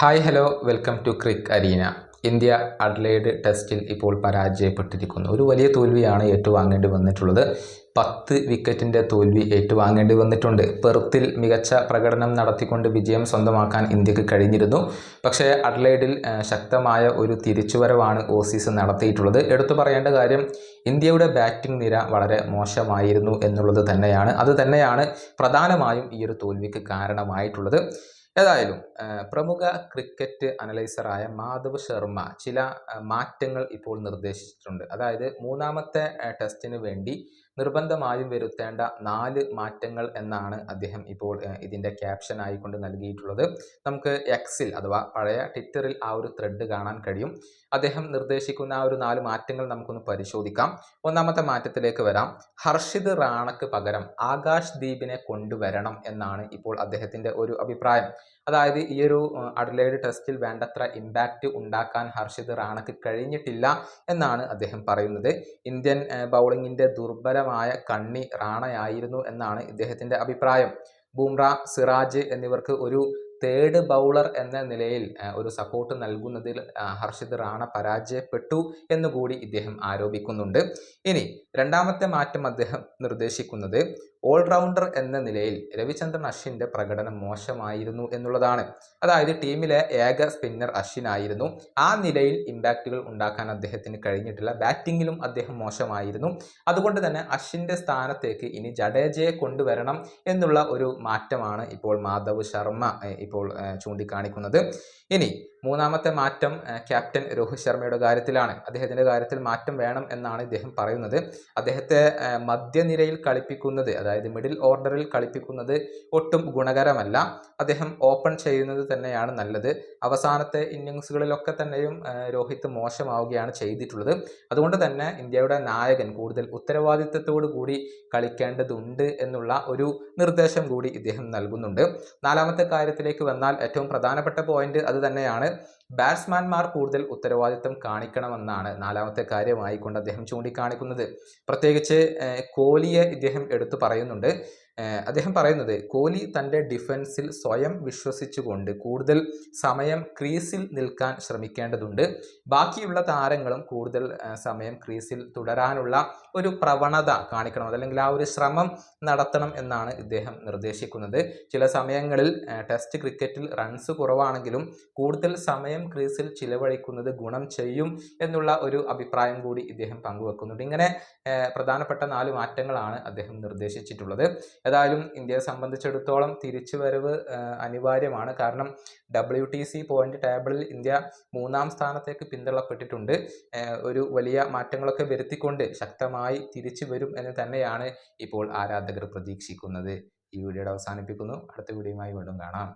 Hi hello welcome to crick arena India Adelaide ടെസ്റ്റിൽ ഇപ്പോൾ പരാജയപ്പെട്ടിരിക്കുന്നു. ഒരു വലിയ തോൽവിയാണ് ഏറ്റുവാങ്ങേണ്ടി വന്നിട്ടുള്ളത്. പത്ത് വിക്കറ്റിന്റെ തോൽവി ഏറ്റുവാങ്ങേണ്ടി വന്നിട്ടുണ്ട്. പെറുത്തിൽ മികച്ച പ്രകടനം നടത്തിക്കൊണ്ട് വിജയം സ്വന്തമാക്കാൻ ഇന്ത്യയ്ക്ക് കഴിഞ്ഞിരുന്നു. പക്ഷേ അഡ്ലൈഡിൽ ശക്തമായ ഒരു തിരിച്ചുവരവാണ് ഓസീസ് നടത്തിയിട്ടുള്ളത്. എടുത്തു പറയേണ്ട കാര്യം ഇന്ത്യയുടെ ബാറ്റിംഗ് നിര വളരെ മോശമായിരുന്നു എന്നുള്ളത് തന്നെയാണ്. അത് തന്നെയാണ് പ്രധാനമായും ഈ ഒരു തോൽവിക്ക് കാരണമായിട്ടുള്ളത്. ഏതായാലും പ്രമുഖ ക്രിക്കറ്റ് അനലൈസറായ മാധവ് ശർമ്മ ചില മാറ്റങ്ങൾ ഇപ്പോൾ നിർദ്ദേശിച്ചിട്ടുണ്ട്. അതായത് മൂന്നാമത്തെ ടെസ്റ്റിന് വേണ്ടി നിർബന്ധമായും വരുത്തേണ്ട നാല് മാറ്റങ്ങൾ എന്നാണ് അദ്ദേഹം ഇപ്പോൾ ഇതിന്റെ ക്യാപ്ഷൻ ആയിക്കൊണ്ട് നൽകിയിട്ടുള്ളത്. നമുക്ക് എക്സിൽ അഥവാ പഴയ ട്വിറ്ററിൽ ആ ഒരു ത്രെഡ് കാണാൻ കഴിയും. അദ്ദേഹം നിർദ്ദേശിക്കുന്ന ആ ഒരു നാല് മാറ്റങ്ങൾ നമുക്കൊന്ന് പരിശോധിക്കാം. ഒന്നാമത്തെ മാറ്റത്തിലേക്ക് വരാം. ഹർഷിത് റാണക്ക് പകരം ആകാശ് ദീപിനെ കൊണ്ടുവരണം എന്നാണ് ഇപ്പോൾ അദ്ദേഹത്തിന്റെ ഒരു അഭിപ്രായം. അതായത് ഈ ഒരു അഡലേഡ് ടെസ്റ്റിൽ വേണ്ടത്ര ഇമ്പാക്റ്റ് ഉണ്ടാക്കാൻ ഹർഷിത് റാണക്ക് കഴിഞ്ഞിട്ടില്ല എന്നാണ് അദ്ദേഹം പറയുന്നത്. ഇന്ത്യൻ ബൗളിങ്ങിന്റെ ദുർബലമായ കണ്ണി റാണയായിരുന്നു എന്നാണ് ഇദ്ദേഹത്തിന്റെ അഭിപ്രായം. ബൂംറ സിറാജ് എന്നിവർക്ക് ഒരു തേർഡ് ബൗളർ എന്ന നിലയിൽ ഒരു സപ്പോർട്ട് നൽകുന്നതിൽ ഹർഷിത് റാണ പരാജയപ്പെട്ടു എന്നുകൂടി ഇദ്ദേഹം ആരോപിക്കുന്നുണ്ട്. ഇനി രണ്ടാമത്തെ മാറ്റം അദ്ദേഹം നിർദ്ദേശിക്കുന്നത് ഓൾറൗണ്ടർ എന്ന നിലയിൽ രവിചന്ദ്രൻ അശ്വിന്റെ പ്രകടനം മോശമായിരുന്നു എന്നുള്ളതാണ്. അതായത് ടീമിലെ ഏക സ്പിന്നർ അശ്വിനായിരുന്നു ആ നിലയിൽ ഇമ്പാക്റ്റുകൾ ഉണ്ടാക്കാൻ അദ്ദേഹത്തിന് കഴിഞ്ഞിട്ടില്ല. ബാറ്റിങ്ങിലും അദ്ദേഹം മോശമായിരുന്നു. അതുകൊണ്ട് തന്നെ അശ്വിന്റെ സ്ഥാനത്തേക്ക് ഇനി ജഡേജയെ കൊണ്ടുവരണം എന്നുള്ള ഒരു മാറ്റമാണ് ഇപ്പോൾ മാധവ് ശർമ്മ ഇപ്പോൾ ചൂണ്ടിക്കാണിക്കുന്നത്. ഇനി മൂന്നാമത്തെ മാറ്റം ക്യാപ്റ്റൻ രോഹിത് ശർമ്മയുടെ കാര്യത്തിലാണ്. അദ്ദേഹത്തിന്റെ കാര്യത്തിൽ മാറ്റം വേണം എന്നാണ് ഇദ്ദേഹം പറയുന്നത്. അദ്ദേഹത്തെ മധ്യനിരയിൽ കളിപ്പിക്കുന്നത് അതായത് മിഡിൽ ഓർഡറിൽ കളിപ്പിക്കുന്നത് ഒട്ടും ഗുണകരമല്ല. അദ്ദേഹം ഓപ്പൺ ചെയ്യുന്നത് തന്നെയാണ് നല്ലത്. അവസാനത്തെ ഇന്നിങ്സുകളിലൊക്കെ തന്നെയും രോഹിത് മോശമാവുകയാണ് ചെയ്തിട്ടുള്ളത്. അതുകൊണ്ട് തന്നെ ഇന്ത്യയുടെ നായകൻ കൂടുതൽ ഉത്തരവാദിത്തത്തോടു കൂടി കളിക്കേണ്ടതുണ്ട് എന്നുള്ള ഒരു നിർദ്ദേശം കൂടി ഇദ്ദേഹം നൽകുന്നുണ്ട്. നാലാമത്തെ കാര്യത്തിലേക്ക് വന്നാൽ ഏറ്റവും പ്രധാനപ്പെട്ട പോയിന്റ് അത് തന്നെയാണ്. ബാറ്റ്സ്മാൻമാർ കൂടുതൽ ഉത്തരവാദിത്തം കാണിക്കണമെന്നാണ് നാലാമത്തെ കാര്യമായി കൊണ്ട് അദ്ദേഹം ചൂണ്ടിക്കാണിക്കുന്നത്. പ്രത്യേകിച്ച് കോഹ്ലിയെ ഇദ്ദേഹം എടുത്തു പറയുന്നുണ്ട്. അദ്ദേഹം പറയുന്നത് കോഹ്ലി തന്റെ ഡിഫൻസിൽ സ്വയം വിശ്വസിച്ചുകൊണ്ട് കൂടുതൽ സമയം ക്രീസിൽ നിൽക്കാൻ ശ്രമിക്കേണ്ടതുണ്ട്. ബാക്കിയുള്ള താരങ്ങളും കൂടുതൽ സമയം ക്രീസിൽ തുടരാനുള്ള ഒരു പ്രവണത കാണിക്കണം. അല്ലെങ്കിൽ ആ ഒരു ശ്രമം നടത്തണം എന്നാണ് ഇദ്ദേഹം നിർദ്ദേശിക്കുന്നത്. ചില സമയങ്ങളിൽ ടെസ്റ്റ് ക്രിക്കറ്റിൽ റൺസ് കുറവാണെങ്കിലും കൂടുതൽ സമയം ക്രീസിൽ ചിലവഴിക്കുന്നത് ഗുണം ചെയ്യും എന്നുള്ള ഒരു അഭിപ്രായം കൂടി ഇദ്ദേഹം പങ്കുവെക്കുന്നുണ്ട്. ഇങ്ങനെ പ്രധാനപ്പെട്ട നാല് മാറ്റങ്ങളാണ് അദ്ദേഹം നിർദ്ദേശിച്ചിട്ടുള്ളത്. ഏതായാലും ഇന്ത്യയെ സംബന്ധിച്ചിടത്തോളം തിരിച്ചുവരവ് വരവ് അനിവാര്യമാണ്. കാരണം ഡബ്ല്യു ടി സി പോയിന്റ് ടേബിളിൽ ഇന്ത്യ മൂന്നാം സ്ഥാനത്തേക്ക് പിന്തള്ളപ്പെട്ടിട്ടുണ്ട്. ഒരു വലിയ മാറ്റങ്ങളൊക്കെ വരുത്തിക്കൊണ്ട് ശക്തമായി തിരിച്ചു വരും എന്ന് തന്നെയാണ് ഇപ്പോൾ ആരാധകർ പ്രതീക്ഷിക്കുന്നത്. ഈ വീഡിയോയുടെ അവസാനിപ്പിക്കുന്നു. അടുത്ത വീഡിയോയുമായി വീണ്ടും കാണാം.